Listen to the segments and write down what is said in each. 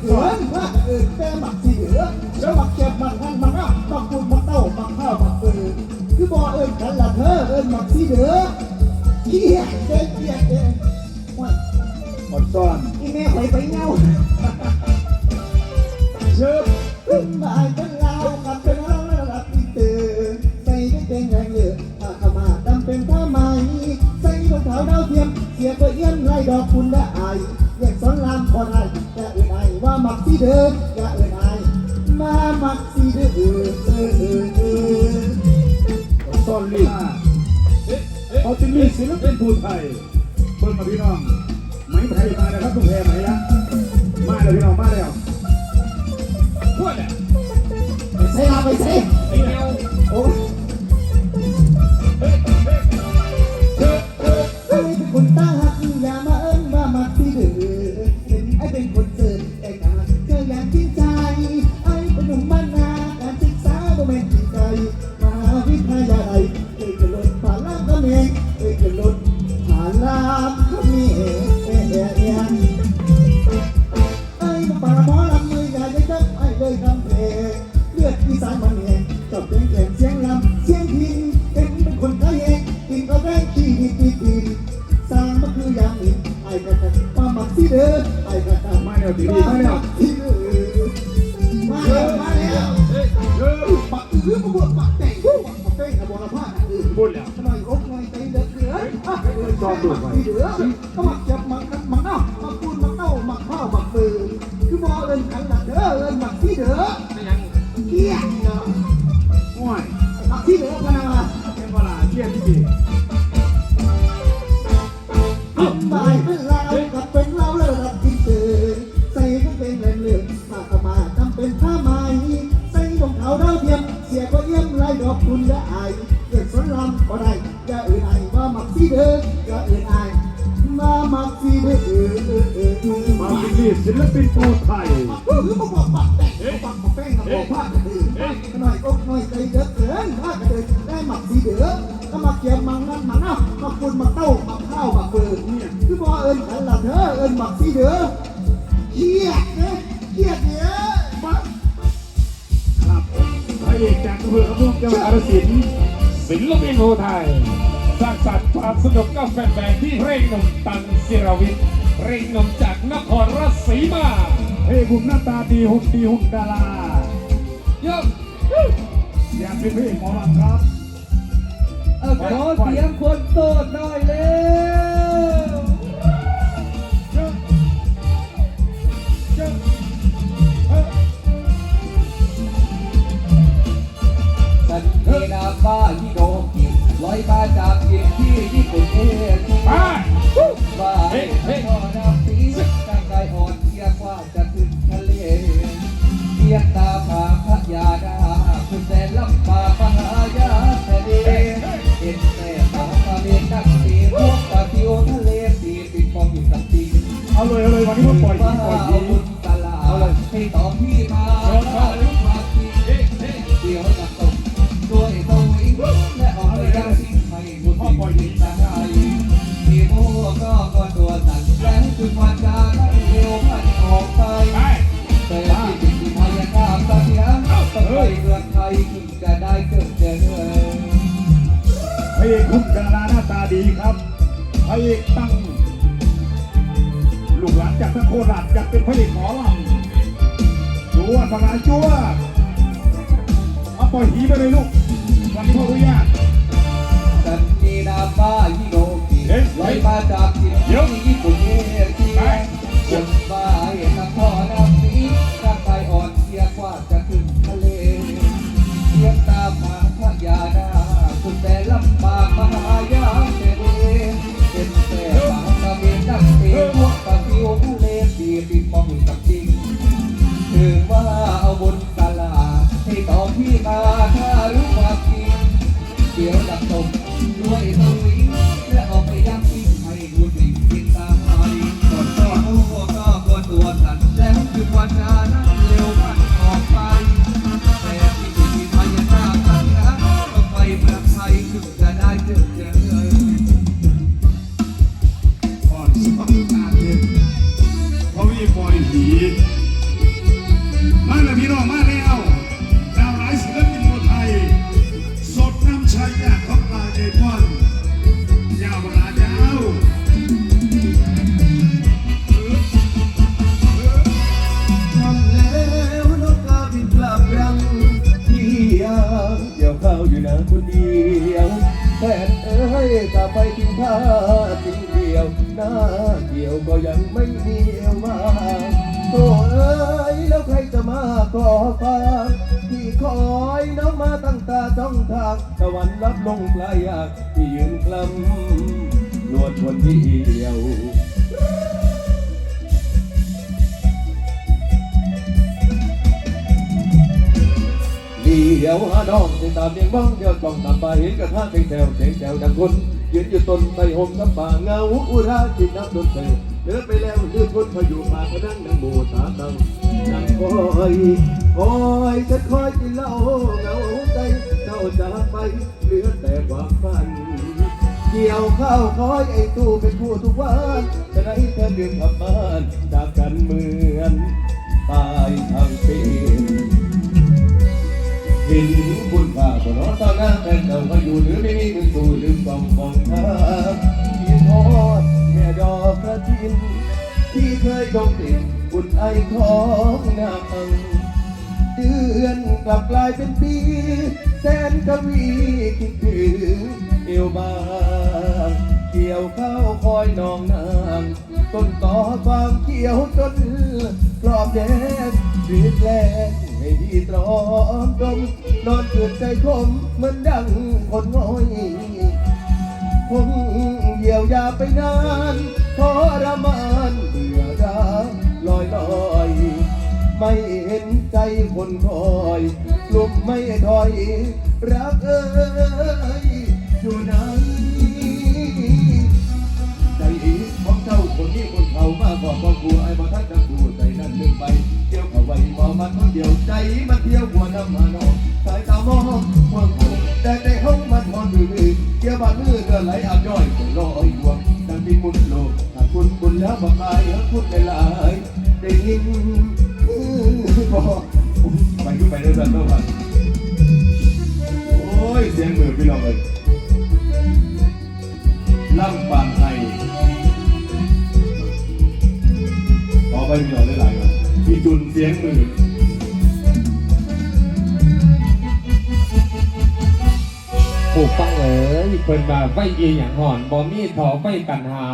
เกินว่าเอินแต่หมักสีเหลือแล้วหมักเก็บมันนั่นมันอะหมักปูนหมักเต้าหมักข้าวหมักเปืนคือบ่เอินกันละเธอเอินหมักสีเหลือเกียดเด้เกลียดเด้ว่าอซ่อนอีแม่ไปไปเงาเชิบขึ้นมาเป็นเรากับเป็นเราแล้วรับอีเตอใส่ได้เป็นแรงเหลือผ้าขามาดำเป็นผ้าไหมใส่รองเท้าดาวเทียมเสียก็เอี้ยนไรดอกคุณแล เดิมอย่าเอ่ยอายมามักสีเดิมเออเออเออเอออดซ่อนรีบเขาจะมีศิลปินผู้ไทยเบิ่งมาพี่น้องไหมไทยมาแล้วครับตุ้งแพรไหมละมาแล้วพี่น้องมาแล้วพูดอะไปใส่ลาไปใช้าวิทยาลัยเคยจะลดผ่านลามก็มงเคยจะลดผ่านลามก็มงเอ้ยเอ้ยเอ้ยไอ้มาป่าหมอลำมืออย่ได้จับไอ้เลยทำเพลงเลือดอีสานมันแหงชอบเพลงแข่งเสียงลำเสียงพินเป็นเป็นคนไทยเองกินก็แรงขี้ดิบดิบดิบสร้างมันคืออย่างนี้ไอ้กระตันมาหมักที่เดิมไอ้กระตันมาแล้วดีดีมาแล้ว ก็มักจับมักกันมักเน่ามักปูนมักเต้ามักข้าวมักปืนคือบอเอินขันหลักเด้อเอินมักที่เดือดไม่ยังเกี้ยเนาะโอ้ยมักที่เดือดกันนะเอ็มบลาเทียนที่ดีทำไมเป็น มาเป็นนี่ศิลปินผู้ไทยเออมาบอกปักแต่งปักปักแป้งกับบอกผ้ากันเออหน่อยอกหน่อยใจเด้อเกินผ้ากันเดินได้มักสีเด้อก็มาเกี่ยมมังนั่นมังเนาะมาคุณมาเต้ามาข้าวมาเปิดเนี่ยคือบ่เอิญกันละเธอเอิญมักสีเด้อเครียดเนี่ยเครียดเนี่ยมาครับพระเอกจากอำเภอขมุกจังหวัดกาฬสินธุ์ศิลปินโหไทยสร้างสรรค์ความสนุกกับแฟนๆที่เร่งหนุ่มตันศิรวิทย์ เร่งหนุ่มจากนครราชสีมาเฮ้ยหุ่นหน้าตาดีหุ่นดีหุ่นดาราเยอะอยากเป็นพระเอกหมอลำครับ เอาขอเสียงคนโสดหน่อยเร็ว วันนี้ผมปล่อยที่ปล่อยทีบุญตลาดให้ตอบพี่มาว่าลูกมาทีเฮ้ยเฮ้ยเดี๋ยวจะตกด้วยตัววิ่งและออกไปยังทิ้งให้บุญปล่อยทิ้งตาไที่โมก็ก็ตัวสั่นแล้วจุดวันจานั้นเร็วพันออกไปแต่ที่ติดพยากรรมตะเพียงต้องไปเมืองไทยถึงจะได้เกิดเจอพระเอกหุ่นดาราหน้าตาดีครับพระเอกตั้ง ลูกหลานจากทั้งโคราชอยากเป็นผลิตหมอลำจัวสลายจัวเอาปล่อยหีไปเลยลูกวันนี้พ่ออนุญาต ไม่ปล่อยผีมาแล้วพี่น้องมาแล้วดาวร้ายศิลปินคนไทย สดน้ำชัยอยากต้ตายใจพอนยาวรวลายาวทำแล้วนกกาบินกลับรังที่ยังอย่าเข้าอยู่นะคนเดียวแฟนเอ้ยกลับไปทิ้งผ้าทิ้งเดียวหน้าเดียวก็ยังไม่มี จ้องทางตะวันรับลงปลายยากที่ยืนกลำนวดคนเดียวเดียวหานองติดตามเรียงบ้องเดียวต้องตามไปเห็นกระทะเสียงแถวเสียงแถวดังคนยืนอยู่ต้นไทรห่มกับป่าเงาอุราจิตน้ำดนเตเดินไปแล้วลืมคนพายุป่าก็นั่งนั่งโบสามตังนังคอยคอยจะคอยกินเหล้า จาจากไปเหลือแต่ความฝัน เกี่ยวข้าวคอยไอ้ตู้เป็นผู้ทุกวันจะได้เธอเดินกลับบ้านจากกันเหมือนตายทางเป็นเห็นคุณค่าบนรถตอนหน้าแฟนเก่าก็อยู่หรือไม่มีมือสู้ลืมกองกองทางที่ทอดแม่ดอกกระถินที่เคยดมกลิ่นบุญไอของนางเดือนกลับกลายเป็นปี แสนกวีคิดถึงเอวบางเกี่ยวข้าวคอยนองนางต้นต่อความเขียวจนกรอบแดงรีบแรงให้พี่ตรอมดมนอนเกิดใจคมเหมือนดังคนง่อยคงเยียวยาไปนานทรมานเบื่อร้าลอยลอย ไม่เห็น ใจคนคอยลุ่มไม่ถอย รักเอ้ยอยู่ไหนใจดีของเจ้าคนนี้คนเขามากกว่าของกูไอ้บ่ทันจะกูใจนั่นลืมไปเที่ยวเขาไว้บ่มันคนเดียวใจมันเที่ยวหัวน้ำมานองสายตามองห่วงเขาแต่ในห้องมันหอนมือมือเกี่ยวบาดมือเดินไหลอาบย่อยลอยหวงดังที่มุนโลกถ้าคุณบุญแล้วบ่ตายแล้วคุณได้หลายได้ยิน บไปขึ้นไปเรื่อยๆเมื่อวันโอ้ยเสียงมือพี่น้องเลยล่ำปานไทยขอไปมีหน่อยหลายๆครับพี่จุนเสียงมือผู้ฟังเอ๋ยเพิ่นมาไฟเอียงหอนบ่มีถอไฟกันหา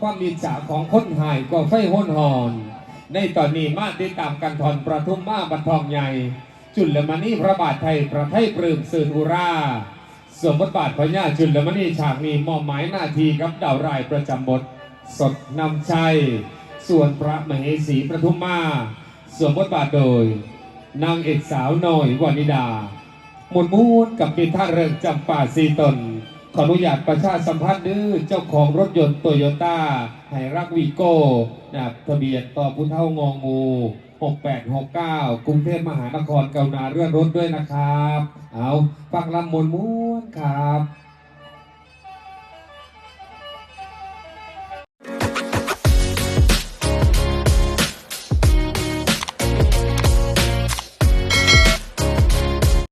ความมีจาของคนหายก็ไฟห้นหอน ในตอนนี้มาติดตามกันทอนประทุมมาบรรทองใหญ่ จุลมณีพระบาทไทยประไทยปลื้มสื่นอุราสวมบทบาทพญาจุลมณีฉากนี้มอบหมายหน้าที่กับดาวรายประจำบท สดนำชัย ส่วนพระมเหสีประทุมมาสวมบทบาทโดย นางเอกสาวน้อยวานิดา หมุนมูนกับปีท่าเริงจำป่าสีตน ขออนุญาตประชาสัมพันธ์ดื้อเจ้าของรถยนต์โตโยต้าไฮรักวีโก้นะครับทะเบียนต่อพุเท่างองู 6869 กรุงเทพมหานครกรุณาเรื่อนรถด้วยนะครับ เอาฟังลำมวนม้วนครับ